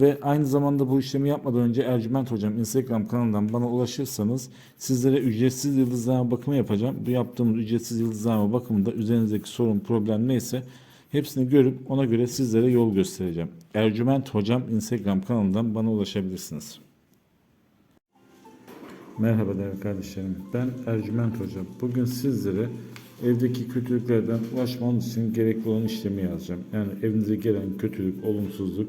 Ve aynı zamanda bu işlemi yapmadan önce Ercüment Hocam Instagram kanalından bana ulaşırsanız sizlere ücretsiz yıldızlama bakımı yapacağım. Bu yaptığımız ücretsiz yıldızlama bakımında üzerinizdeki sorun, problem neyse hepsini görüp ona göre sizlere yol göstereceğim. Ercüment Hocam Instagram kanalından bana ulaşabilirsiniz. Merhaba değerli kardeşlerim. Ben Ercüment Hocam. Bugün sizlere evdeki kötülüklerden ulaşmanız için gerekli olan işlemi yazacağım. Yani evinize gelen kötülük, olumsuzluk